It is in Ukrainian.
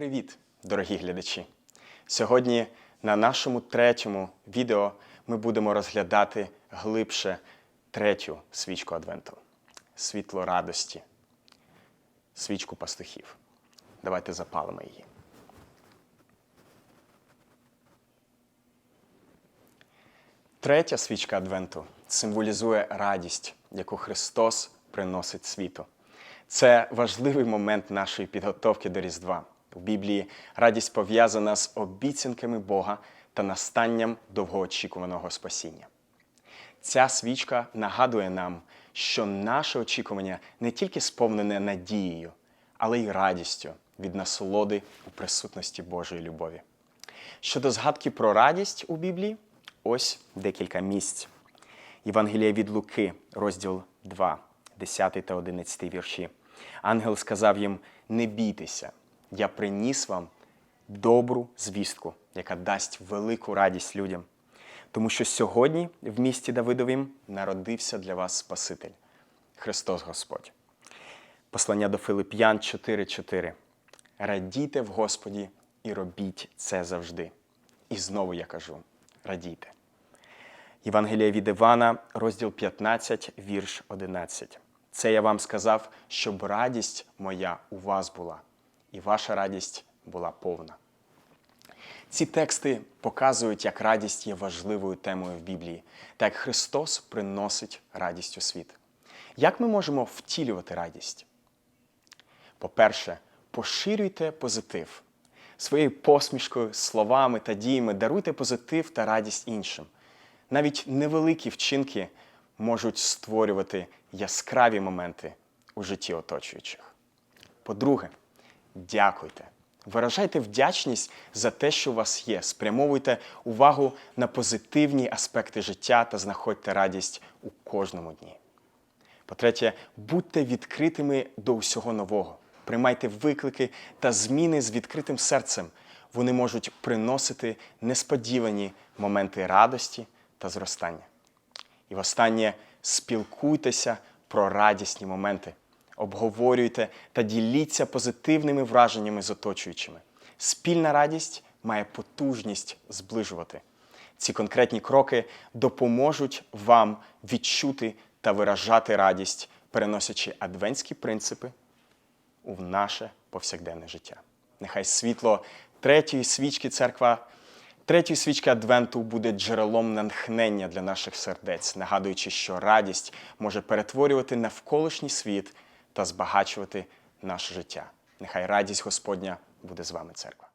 Привіт, дорогі глядачі! Сьогодні на нашому третьому відео ми будемо розглядати глибше третю свічку Адвенту світло радості, свічку пастухів. Давайте запалимо її. Третя свічка Адвенту символізує радість, яку Христос приносить світу. Це важливий момент нашої підготовки до Різдва. У Біблії радість пов'язана з обіцянками Бога та настанням довгоочікуваного спасіння. Ця свічка нагадує нам, що наше очікування не тільки сповнене надією, але й радістю від насолоди у присутності Божої любові. Щодо згадки про радість у Біблії, ось декілька місць. Євангелія від Луки, розділ 2, 10 та 11 вірші. Ангел сказав їм: Не бійтеся, я приніс вам добру звістку, яка дасть велику радість людям. Тому що сьогодні в місті Давидовім народився для вас Спаситель, Христос Господь. Послання до Филип'ян 4:4. Радійте в Господі і робіть це завжди. І знову я кажу: радійте. Євангелія від Івана, розділ 15, вірш 11. Це я вам сказав, щоб радість моя у вас була, і ваша радість була повна. Ці тексти показують, як радість є важливою темою в Біблії, та як Христос приносить радість у світ. Як ми можемо втілювати радість? По-перше, поширюйте позитив. Своєю посмішкою, словами та діями даруйте позитив та радість іншим. Навіть невеликі вчинки можуть створювати яскраві моменти у житті оточуючих. По-друге, дякуйте. Виражайте вдячність за те, що у вас є. Спрямовуйте увагу на позитивні аспекти життя та знаходьте радість у кожному дні. По-третє, будьте відкритими до усього нового. Приймайте виклики та зміни з відкритим серцем. Вони можуть приносити несподівані моменти радості та зростання. І востаннє спілкуйтеся про радісні моменти, обговорюйте та діліться позитивними враженнями з оточуючими. Спільна радість має потужність зближувати. Ці конкретні кроки допоможуть вам відчути та виражати радість, переносячи адвентські принципи у наше повсякденне життя. Нехай світло третьої свічки церква, третьої свічки Адвенту буде джерелом натхнення для наших сердець, нагадуючи, що радість може перетворювати навколишній світ та збагачувати наше життя. Нехай радість Господня буде з вами, церква.